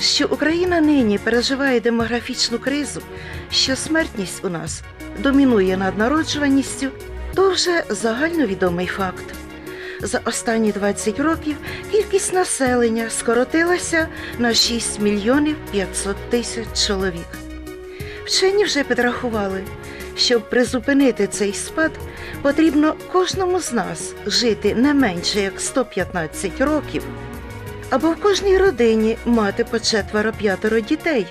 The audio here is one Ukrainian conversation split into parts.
Що Україна нині переживає демографічну кризу, що смертність у нас домінує над народжуваністю, то вже загальновідомий факт. За останні 20 років кількість населення скоротилася на 6 мільйонів 500 тисяч чоловік. Вчені вже підрахували, щоб призупинити цей спад, потрібно кожному з нас жити не менше як 115 років, або в кожній родині мати по четверо-п'ятеро дітей.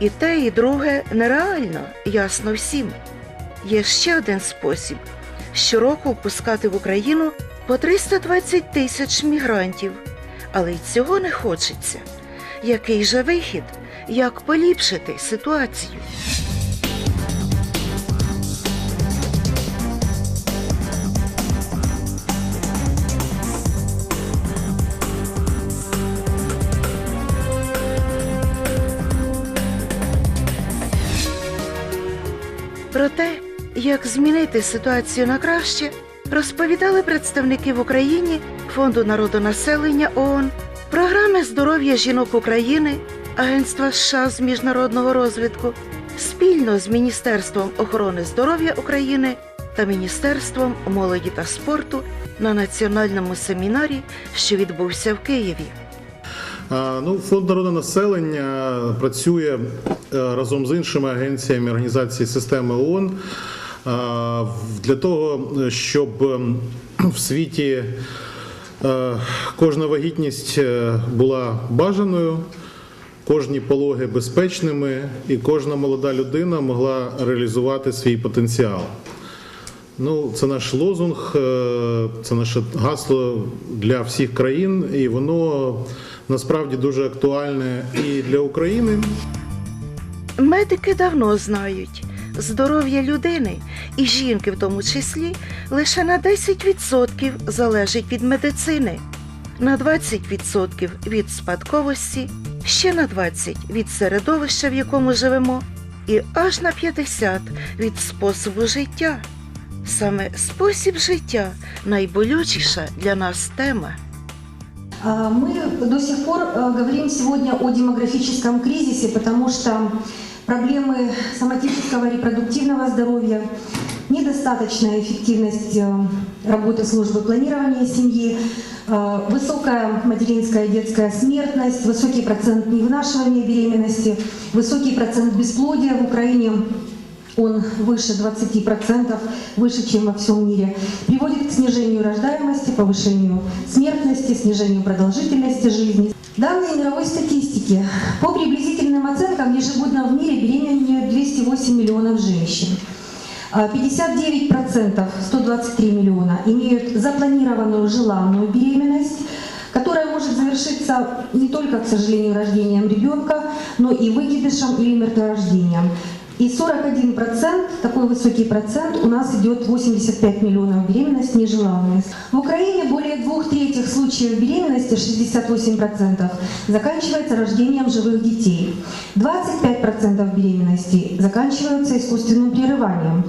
І те, і друге нереально, ясно всім. Є ще один спосіб щороку впускати в Україну по 320 тисяч мігрантів, але й цього не хочеться. Який же вихід? Як поліпшити ситуацію? Як змінити ситуацію на краще, розповідали представники в Україні Фонду народонаселення ООН, програми здоров'я жінок України, Агентства США з міжнародного розвитку, спільно з Міністерством охорони здоров'я України та Міністерством молоді та спорту на національному семінарі, що відбувся в Києві. Ну, фонд народонаселення працює е, разом з іншими агенціями організації системи ООН для того, щоб ем, в світі е, кожна вагітність е, була бажаною, кожні пологи безпечними, і кожна молода людина могла реалізувати свій потенціал. Ну, це наш лозунг, е, це наше гасло для всіх країн, і воно насправді дуже актуальне і для України. Медики давно знають, здоров'я людини і жінки в тому числі лише на 10% залежить від медицини, на 20% від спадковості, ще на 20% від середовища, в якому живемо, і аж на 50% від способу життя. Саме спосіб життя найболючіша для нас тема. Мы до сих пор э, говорим сегодня о демографическом кризисе, потому что проблемы соматического репродуктивного здоровья, недостаточная эффективность э, работы службы планирования семьи, э, высокая материнская и детская смертность, высокий процент невынашивания беременности, высокий процент бесплодия в Украине он выше 20%, выше, чем во всем мире, приводит к снижению рождаемости, повышению смертности, снижению продолжительности жизни. Данные мировой статистики. По приблизительным оценкам, ежегодно в мире беременеют 208 миллионов женщин. А 59%, 123 миллиона, имеют запланированную желанную беременность, которая может завершиться не только, к сожалению, рождением ребенка, но и выкидышем или мертворождением. И 41%, такой высокий процент, у нас идет 85 миллионов беременность нежеланных. В Украине более двух третьих случаев беременности, 68%, заканчивается рождением живых детей. 25% беременностей заканчиваются искусственным прерыванием.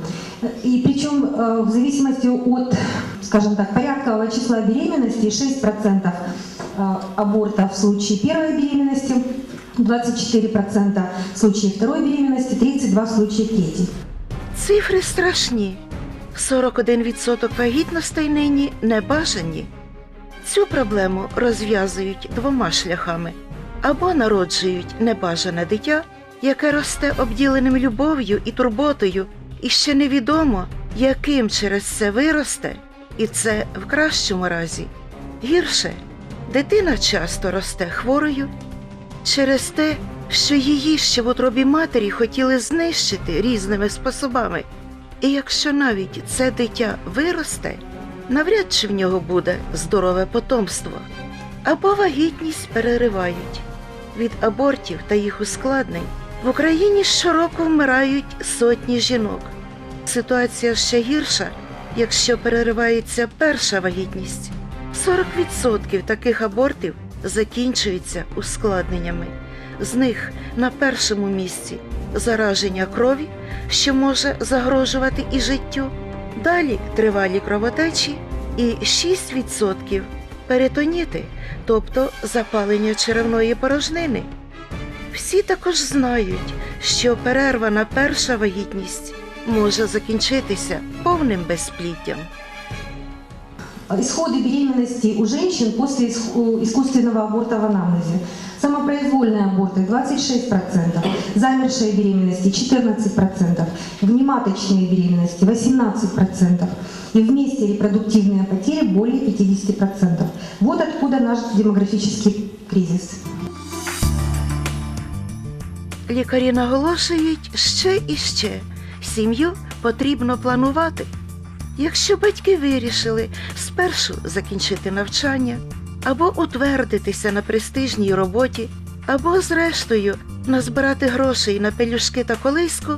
И причем э, в зависимости от, скажем так, порядкового числа беременностей 6% э, абортов в случае первой беременности, 24% в случае второй беременности, 32% в случае третьей. Цифри страшні. 41% вагітностей нині небажані. Цю проблему розв'язують двома шляхами: або народжують небажане дитя, яке росте обділеним любов'ю і турботою, і ще невідомо, яким через це виросте, і це в кращому разі. Гірше, дитина часто росте хворою через те, що її ще в утробі матері хотіли знищити різними способами. І якщо навіть це дитя виросте, навряд чи в нього буде здорове потомство, або вагітність переривають. Від абортів та їх ускладнень в Україні щороку вмирають сотні жінок. Ситуація ще гірша, якщо переривається перша вагітність. 40% таких абортів закінчуються ускладненнями. З них на першому місці зараження крові, що може загрожувати і життю. Далі тривалі кровотечі і 6% перитоніти, тобто запалення черевної порожнини. Всі також знають, що перервана перша вагітність може закінчитися повним безпліддям Исходы беременности у женщин после ис- у- искусственного аборта в анамнезе. Самопроизвольные аборты 26%, замершие беременности 14%, внематочные беременности 18% и вместе репродуктивные потери более 50%. Вот откуда наш демографический кризис. Лікарі наголошують ще і ще сім'ю потрібно планувати. Якщо батьки вирішили спершу закінчити навчання, або утвердитися на престижній роботі, або, зрештою, назбирати грошей на пелюшки та колиску,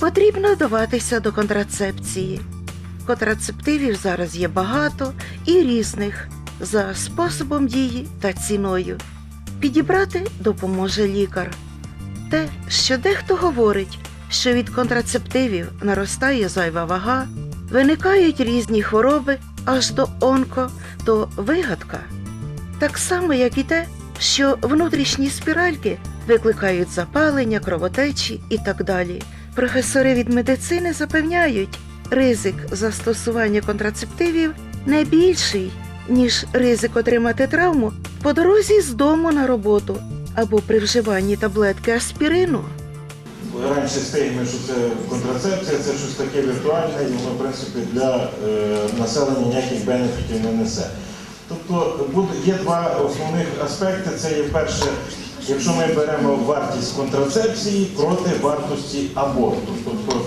потрібно даватися до контрацепції. Контрацептивів зараз є багато і різних за способом дії та ціною. Підібрати допоможе лікар. Те, що дехто говорить, що від контрацептивів наростає зайва вага, виникають різні хвороби аж до онко, то вигадка. Так само, як і те, що внутрішні спіральки викликають запалення, кровотечі і так далі. Професори від медицини запевняють, ризик застосування контрацептивів не більший, ніж ризик отримати травму по дорозі з дому на роботу або при вживанні таблетки аспірину. Раніше стигми, що це контрацепція, це щось таке віртуальне, і воно, в принципі, для е, населення ніяких бенефітів не несе. Тобто є два основних аспекти. Це є перше, якщо ми беремо вартість контрацепції проти вартості аборту. Тобто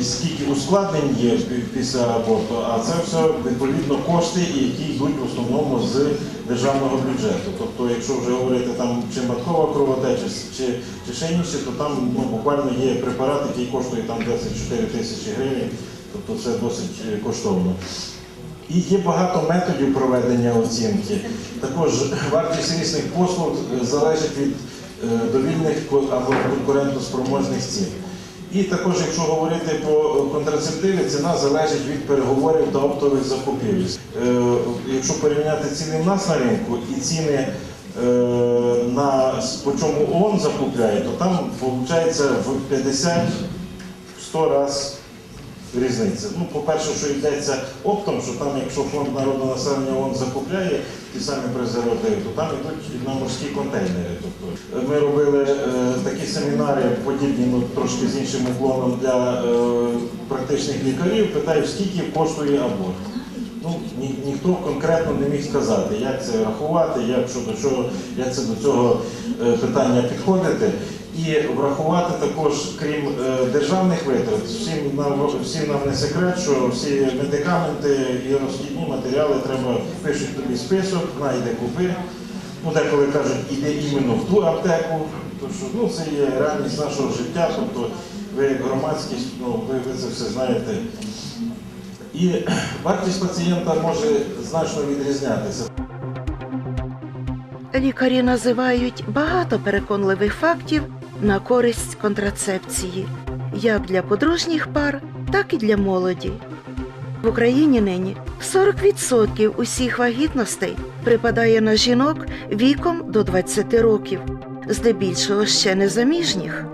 і скільки ускладнень є після аборту, а це все відповідно кошти, які йдуть в основному з державного бюджету. Тобто, якщо вже говорити там чи маткова кровотеча, чи, чи ще інше, то там ну, буквально є препарат, який коштує там 24 тисячі гривень, тобто це досить е, коштовно. І є багато методів проведення оцінки. Також вартість різних послуг е, залежить від е, довільних або конкурентоспроможних цін. І також, якщо говорити про контрацептиви, ціна залежить від переговорів та оптових закупівель. Е, Якщо порівняти ціни в нас на ринку і ціни е, на по чому ООН закупляє, то там виходить в 50-100 разів різниця. Ну, по-перше, що йдеться оптом, що там, якщо фонд народного населення ООН закупляє ті самі презервативи, то там йдуть на морські контейнери. Тобто е, ми робили е, такі семінари, подібні ну, трошки з іншим уклоном для е, практичних лікарів. Питаю, скільки коштує аборт. Ну, ні, ніхто конкретно не міг сказати, як це рахувати, як, що до чого, як це до цього е, питання підходити. І врахувати також, крім е, державних витрат, всім нам, всім нам не секрет, що всі медикаменти і розхідні матеріали треба пишуть тобі список, найде купи. Ну, деколи кажуть, іди іменно в ту аптеку, то що ну, це є реальність нашого життя, тобто ви як громадськість, ну, ви, ви це все знаєте. І вартість пацієнта може значно відрізнятися. Лікарі називають багато переконливих фактів на користь контрацепції, як для подружніх пар, так і для молоді. В Україні нині 40% усіх вагітностей припадає на жінок віком до 20 років, здебільшого ще незаміжніх.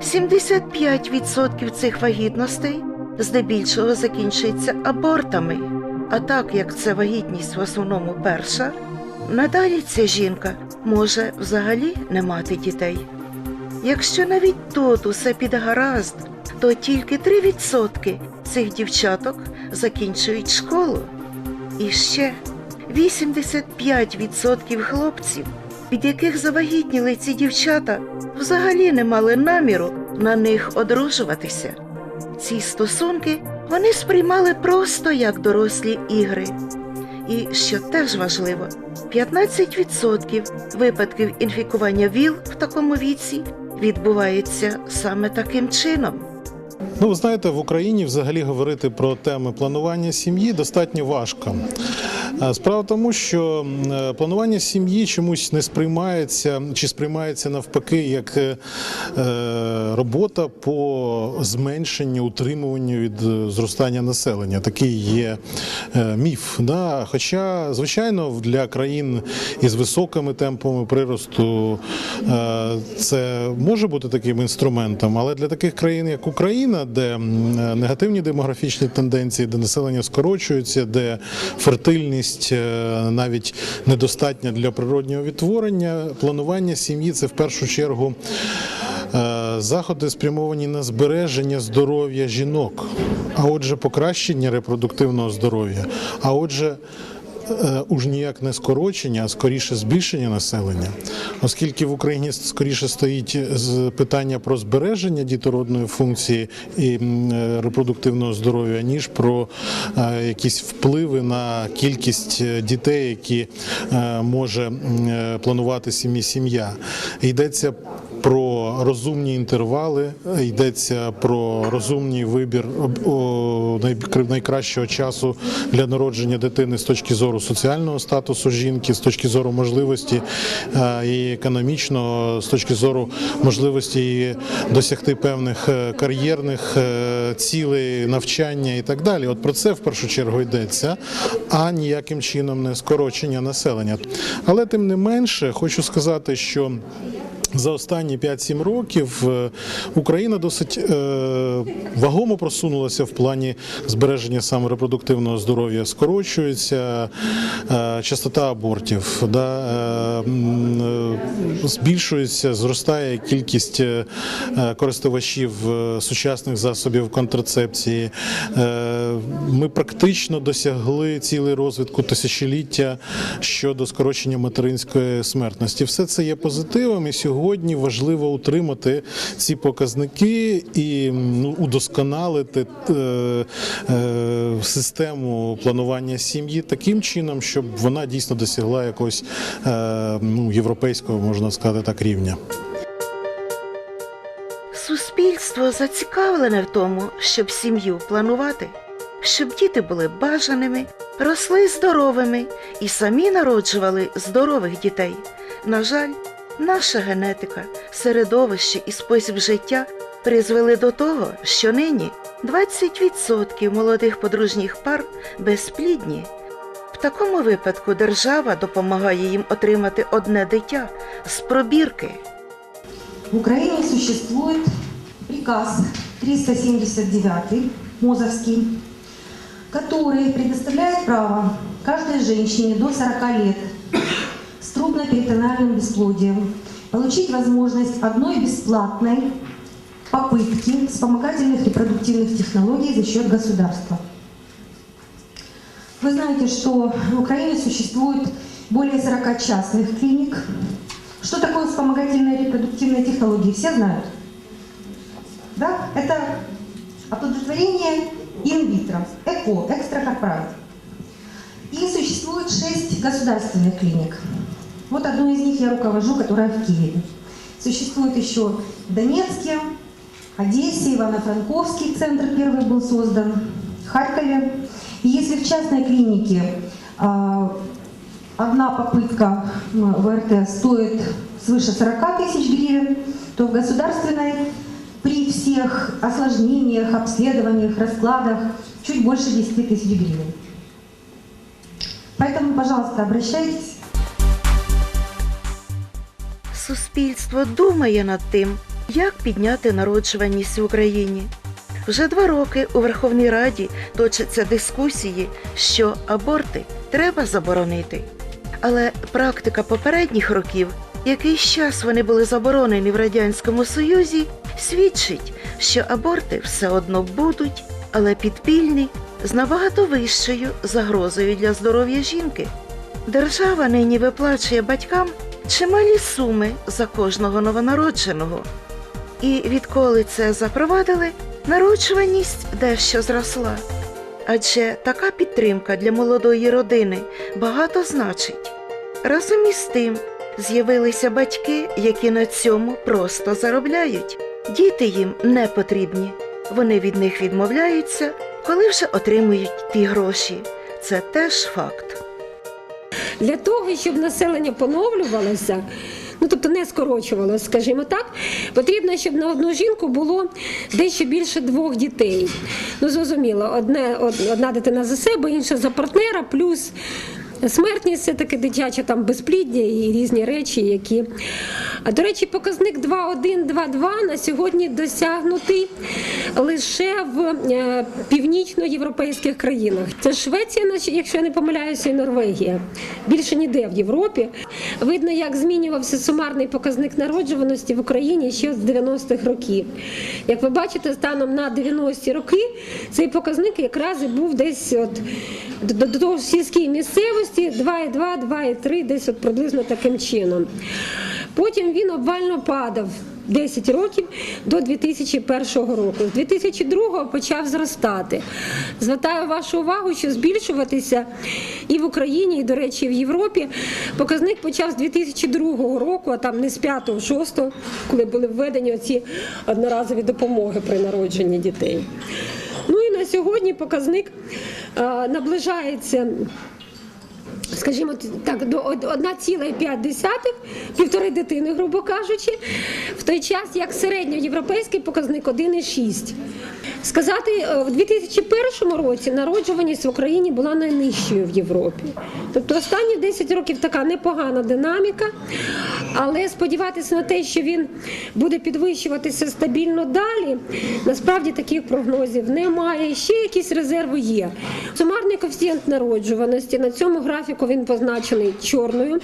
75% цих вагітностей здебільшого закінчується абортами. А так як це вагітність в основному перша, надалі ця жінка може взагалі не мати дітей. Якщо навіть тут усе піде гаразд, то тільки 3% цих дівчаток закінчують школу. І ще 85% хлопців, від яких завагітніли ці дівчата, взагалі не мали наміру на них одружуватися. Ці стосунки вони сприймали просто як дорослі ігри. І що теж важливо, 15% випадків інфікування ВІЛ в такому віці відбувається саме таким чином. Ну, ви знаєте, в Україні взагалі говорити про теми планування сім'ї достатньо важко. Справа в тому, що е, планування сім'ї чомусь не сприймається чи сприймається навпаки як е, е, робота по зменшенню утримуванню від зростання населення. Такий є міф. Да? Хоча, звичайно, для країн із високими темпами приросту це може бути таким інструментом, але для таких країн, як Україна, де негативні демографічні тенденції, де населення скорочується, де фертильність е, навіть недостатня для природнього відтворення, планування сім'ї це в першу чергу. е, Заходи спрямовані на збереження здоров'я жінок, а отже, покращення репродуктивного здоров'я, а отже, уж ніяк не скорочення, а скоріше збільшення населення, оскільки в Україні скоріше стоїть з питання про збереження дітородної функції і е, репродуктивного здоров'я, ніж про е, якісь впливи на кількість е, дітей, які е, може е, планувати сім'ї сім'я. Йдеться про розумні інтервали, йдеться про розумний вибір найкращого часу для народження дитини з точки зору соціального статусу жінки, з точки зору можливості е, і економічного, з точки зору можливості досягти певних е, кар'єрних е, цілей, навчання і так далі. От про це в першу чергу йдеться, а ніяким чином не скорочення населення. Але тим не менше, хочу сказати, що за останні 5-7 років е, Україна досить е, вагомо просунулася в плані збереження саме репродуктивного здоров'я. Скорочується е, частота абортів, да, збільшується, зростає кількість користувачів сучасних засобів контрацепції. Ми практично досягли цілей розвитку тисячоліття щодо скорочення материнської смертності. Все це є позитивом, і сьогодні важливо утримати ці показники і ну, удосконалити е, е, систему планування сім'ї таким чином, щоб вона дійсно досягла якогось е, ну, європейського, можна сказати так, рівня. Суспільство зацікавлене в тому, щоб сім'ю планувати, щоб діти були бажаними, росли здоровими і самі народжували здорових дітей. На жаль, наша генетика, середовище і спосіб життя призвели до того, що нині 20% молодих подружніх пар безплідні. В такому випадку держава допомагає їм отримати одне дитя з пробірки. В Украине существует приказ 379 МОЗовский, который предоставляет право каждой женщине до 40 лет с трудноперитональным бесплодием получить возможность одной бесплатной попытки вспомогательных репродуктивных технологий за счет государства. Вы знаете, что в Украине существует более 40 частных клиник. Что такое вспомогательные репродуктивные технологии? Все знают? Да? Это оплодотворение инвитро, ЭКО, экстракорпорат. И существует 6 государственных клиник. Вот одну из них я руковожу, которая в Киеве. Существует еще в Донецке, Одессе, Ивано-Франковский центр первый был создан, Харькове. И если в частной клинике а, одна попытка ВРТ стоит свыше 40 тысяч гривен, то в государственной при всех осложнениях, обследованиях, раскладах чуть больше 10 тысяч гривен. Поэтому, пожалуйста, обращайтесь. Суспільство думає над тим, як підняти народжуваність в Україні. Вже два роки у Верховній Раді точаться дискусії, що аборти треба заборонити. Але практика попередніх років, якийсь час вони були заборонені в Радянському Союзі, свідчить, що аборти все одно будуть, але підпільні з набагато вищою загрозою для здоров'я жінки. Держава нині виплачує батькам чималі суми за кожного новонародженого. І відколи це запровадили, народжуваність дещо зросла. Адже така підтримка для молодої родини багато значить. Разом із тим з'явилися батьки, які на цьому просто заробляють. Діти їм не потрібні. Вони від них відмовляються, коли вже отримують ті гроші. Це теж факт. Для того, щоб населення поновлювалося, ну тобто не скорочувалося, скажімо так, потрібно, щоб на одну жінку було дещо більше двох дітей. Ну, зрозуміло, одне, од- одна дитина за себе, інша за партнера, плюс смертність це таке дитяче там безпліддя і різні речі, які. А до речі, показник 2,1-2,2 на сьогодні досягнутий лише в е, північноєвропейських країнах. Це Швеція, якщо я не помиляюся, і Норвегія. Більше ніде в Європі. Видно, як змінювався сумарний показник народжуваності в Україні ще з 90-х років. Як ви бачите, станом на 90-ті роки цей показник якраз і був десь от до, до сільській місцевості 2,2, 2,3, десь от приблизно таким чином. Потім він обвально падав 10 років до 2001 року. З 2002 почав зростати. Звертаю вашу увагу, що збільшуватися і в Україні, і, до речі, в Європі. Показник почав з 2002 року, а там не з 5-6, коли були введені оці одноразові допомоги при народженні дітей. Ну і на сьогодні показник наближається скажімо так, до 1,5, півтори дитини, грубо кажучи, в той час як середньоєвропейський показник 1,6. Сказати, е, в 2001 році народжуваність в Україні була найнижчою в Європі. Тобто останні 10 років така непогана динаміка, але сподіватися на те, що він буде підвищуватися стабільно далі, насправді таких прогнозів немає. Ще якісь резерви є. Сумарний коефіцієнт народжуваності на цьому графіку він позначений чорною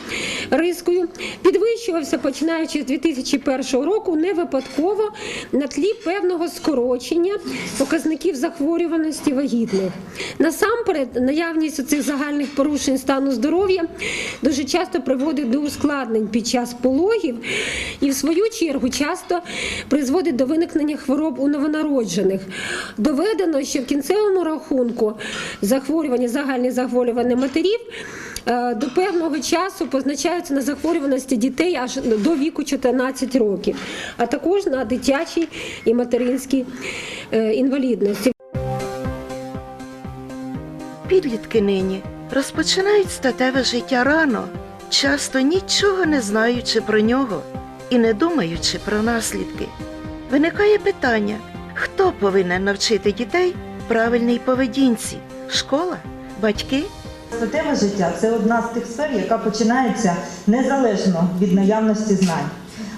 рискою. Підвищувався починаючи з 2001 року не випадково на тлі певного скорочення показників захворюваності вагітних. Насамперед, наявність цих загальних порушень стану здоров'я дуже часто приводить до ускладнень під час пологів і, в свою чергу, часто призводить до виникнення хвороб у новонароджених. Доведено, що в кінцевому рахунку захворювання, загальні захворювання матерів. Е, До певного часу позначаються на захворюваності дітей аж до віку 14 років, а також на дитячій і материнській е, інвалідності. Підлітки нині розпочинають статеве життя рано, часто нічого не знаючи про нього і не думаючи про наслідки. Виникає питання, хто повинен навчити дітей правильній поведінці? Школа? Батьки? Статеве життя це одна з тих сфер, яка починається незалежно від наявності знань.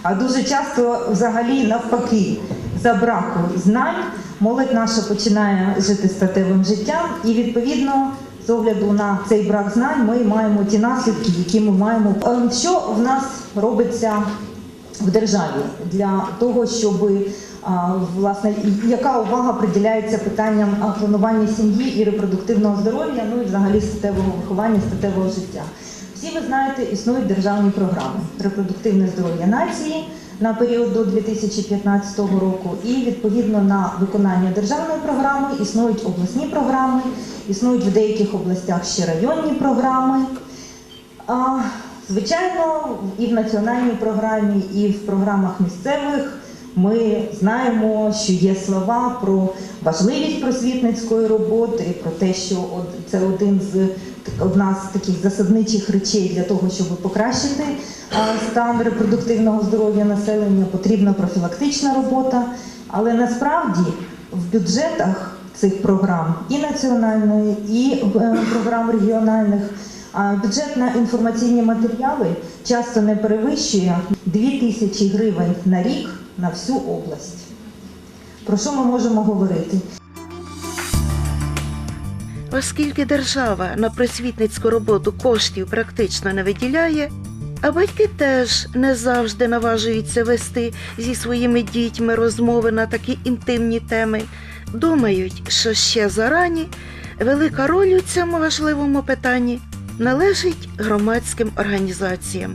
А дуже часто, взагалі, навпаки, за браку знань молодь наша починає жити статевим життям, і відповідно. З огляду на цей брак знань ми маємо ті наслідки, які ми маємо. Що в нас робиться в державі для того, щоб а, власне яка увага приділяється питанням планування сім'ї і репродуктивного здоров'я, ну і взагалі статевого виховання, статевого життя. Всі ви знаєте, існують державні програми репродуктивне здоров'я нації на період до 2015 року, і відповідно на виконання державної програми існують обласні програми, існують в деяких областях ще районні програми. Звичайно, і в національній програмі, і в програмах місцевих ми знаємо, що є слова про важливість просвітницької роботи, про те, що це один з одна з таких засадничих речей для того, щоб покращити стан репродуктивного здоров'я населення, потрібна профілактична робота. Але насправді в бюджетах цих програм і національної, і е, програм регіональних. Бюджет на інформаційні матеріали часто не перевищує 2 тисячі гривень на рік на всю область. Про що ми можемо говорити? Оскільки держава на просвітницьку роботу коштів практично не виділяє, а батьки теж не завжди наважуються вести зі своїми дітьми розмови на такі інтимні теми, думають, що ще зарані велика роль у цьому важливому питанні належить громадським організаціям.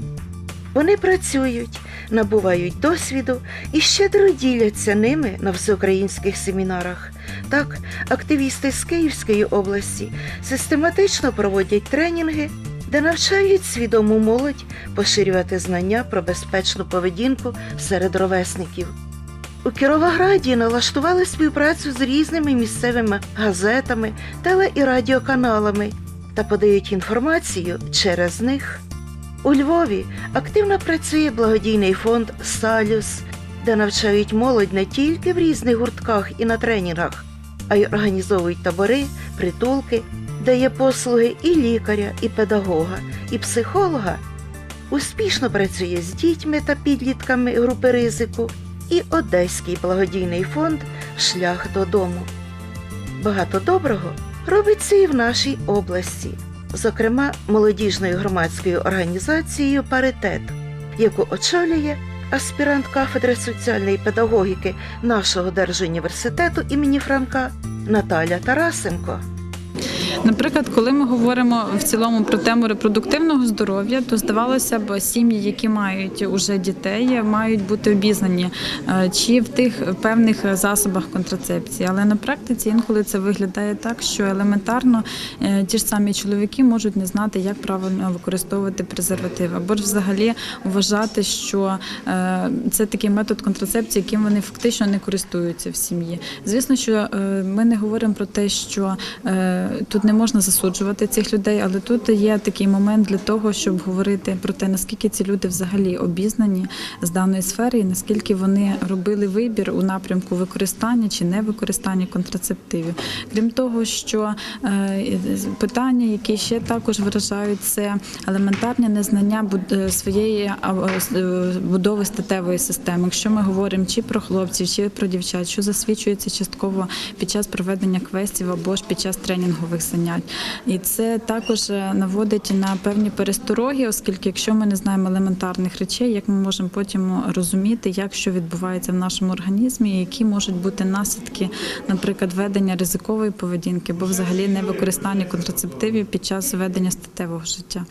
Вони працюють, набувають досвіду і щедро діляться ними на всеукраїнських семінарах. Так, активісти з Київської області систематично проводять тренінги, де навчають свідому молодь поширювати знання про безпечну поведінку серед ровесників. У Кіровограді налаштували співпрацю з різними місцевими газетами, теле і радіоканалами. та подають інформацію через них. У Львові активно працює благодійний фонд Салюс, де навчають молодь не тільки в різних гуртках і на тренінгах, а й організовують табори, притулки, де є послуги і лікаря, і педагога, і психолога. Успішно працює з дітьми та підлітками групи ризику і Одеський благодійний фонд Шлях додому. Багато доброго робиться і в нашій області, зокрема молодіжною громадською організацією Паритет, яку очолює аспірант кафедри соціальної педагогіки нашого держуніверситету імені Франка Наталя Тарасенко. Наприклад, коли ми говоримо в цілому про тему репродуктивного здоров'я, то здавалося б, сім'ї, які мають уже дітей, мають бути обізнані е, чи в тих певних засобах контрацепції. Але на практиці інколи це виглядає так, що елементарно е, ті ж самі чоловіки можуть не знати, як правильно використовувати презерватив, або ж взагалі вважати, що е, це такий метод контрацепції, яким вони фактично не користуються в сім'ї. Звісно, що ми не говоримо про те, що тут не можна засуджувати цих людей, але тут є такий момент для того, щоб говорити про те, наскільки ці люди взагалі обізнані з даної сфери, і наскільки вони робили вибір у напрямку використання чи не використання контрацептивів. Крім того, що е, питання, які ще також виражають, це елементарне незнання буд- е, своєї е, будови статевої системи. Якщо ми говоримо чи про хлопців, чи про дівчат, що засвідчується частково під час проведення квестів або ж під час тренінгових занять. І це також е, наводить на певні перестороги, оскільки якщо ми не знаємо елементарних речей, як ми можемо потім розуміти, як що відбувається в нашому організмі, і які можуть бути наслідки, наприклад, ведення ризикової поведінки, або взагалі не використання контрацептивів під час ведення статевого життя.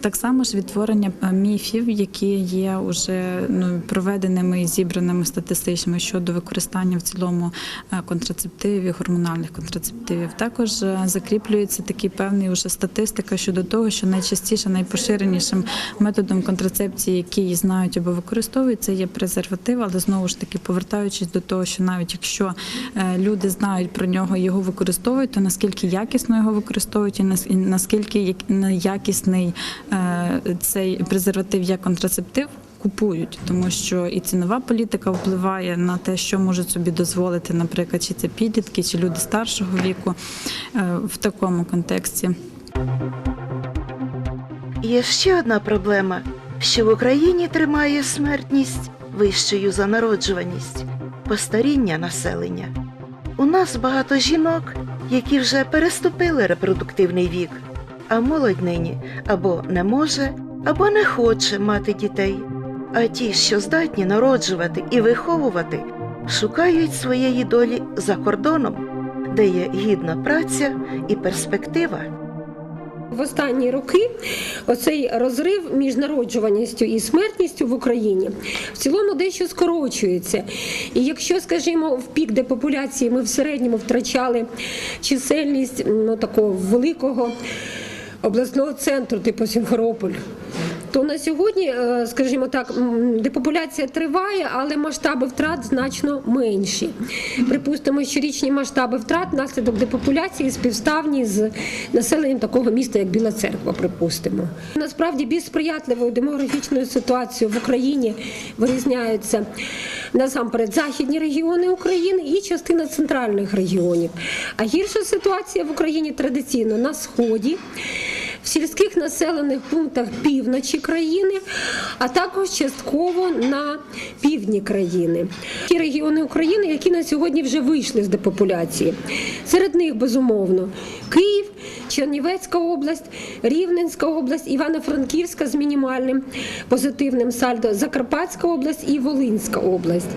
Так само ж відтворення е, міфів, які є уже ну, проведеними і зібраними статистичними щодо використання в цілому е, контрацептивів гормональних контрацептивів. Також е, закріплюється такий певний уже статистика щодо того, що найчастіше найпоширенішим методом контрацепції, який знають або використовують, це є презерватив, але знову ж таки повертаючись до того, що навіть якщо е, люди знають про нього його використовують, то наскільки якісно його використовують, і нас- і наскільки як- якісний е, цей презерватив як контрацептив. Купують, тому що і цінова політика впливає на те, що можуть собі дозволити, наприклад, чи це підлітки, чи люди старшого віку е, в такому контексті. Є ще одна проблема, що в Україні тримає смертність вищою за народжуваність постаріння населення. У нас багато жінок, які вже переступили репродуктивний вік, а молодь нині або не може, або не хоче мати дітей. А ті, що здатні народжувати і виховувати, шукають своєї долі за кордоном, де є гідна праця і перспектива. В останні роки оцей розрив між народжуваністю і смертністю в Україні в цілому дещо скорочується. І якщо, скажімо, в пік депопуляції ми в середньому втрачали чисельність ну, такого великого обласного центру, типу Сімферополь. То на сьогодні, е, скажімо так, депопуляція триває, але масштаби втрат значно менші. Припустимо, щорічні масштаби втрат внаслідок депопуляції співставні з населенням такого міста, як Біла Церква, припустимо. Насправді більш сприятливою демографічною ситуацією в Україні вирізняються насамперед західні регіони України і частина центральних регіонів. А гірша ситуація в Україні традиційно на сході в сільських населених пунктах півночі країни, а також частково на півдні країни. Ті регіони України, які на сьогодні вже вийшли з депопуляції. Серед них, безумовно, Київ, Чернівецька область, Рівненська область, Івано-Франківська з мінімальним позитивним сальдо, Закарпатська область і Волинська область.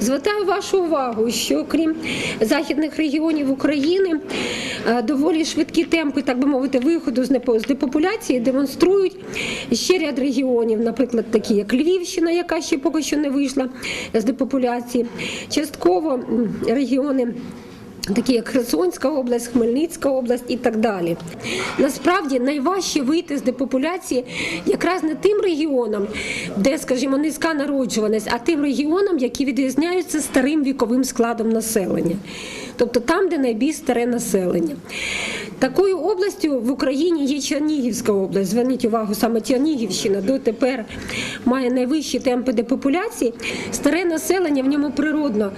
Звертаю вашу увагу, що крім західних регіонів України, е, доволі швидкі темпи, так би мовити, виходу з депопуляції демонструють ще ряд регіонів, наприклад, такі як Львівщина, яка ще поки що не вийшла з депопуляції, частково регіони. Такі як Херсонська область, Хмельницька область і так далі. Насправді найважче вийти з депопуляції якраз не тим регіонам, де, скажімо, низька народжуваність, а тим регіонам, які відрізняються старим віковим складом населення. Тобто там, де найбільш старе населення. Такою областю в Україні є Чернігівська область. Зверніть увагу, саме Чернігівщина дотепер має найвищі темпи депопуляції. Старе населення в ньому природно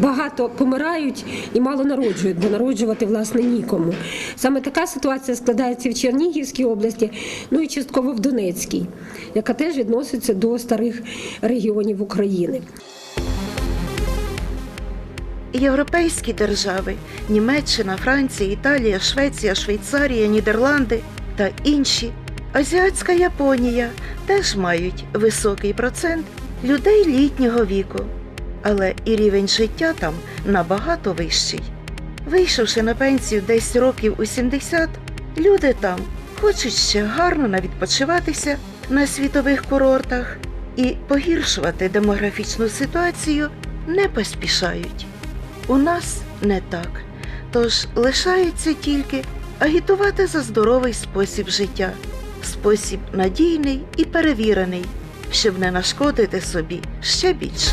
багато помирають і мало народжують, бо народжувати власне нікому. Саме така ситуація складається в Чернігівській області, ну і частково в Донецькій, яка теж відноситься до старих регіонів України. Європейські держави Німеччина, Франція, Італія, Швеція, Швейцарія, Нідерланди та інші, азіатська Японія теж мають високий процент людей літнього віку, але і рівень життя там набагато вищий. Вийшовши на пенсію десь років у 70, люди там хочуть ще гарно навідпочиватися на світових курортах і погіршувати демографічну ситуацію не поспішають. У нас не так. Тож лишається тільки агітувати за здоровий спосіб життя, спосіб надійний і перевірений, щоб не нашкодити собі ще більше.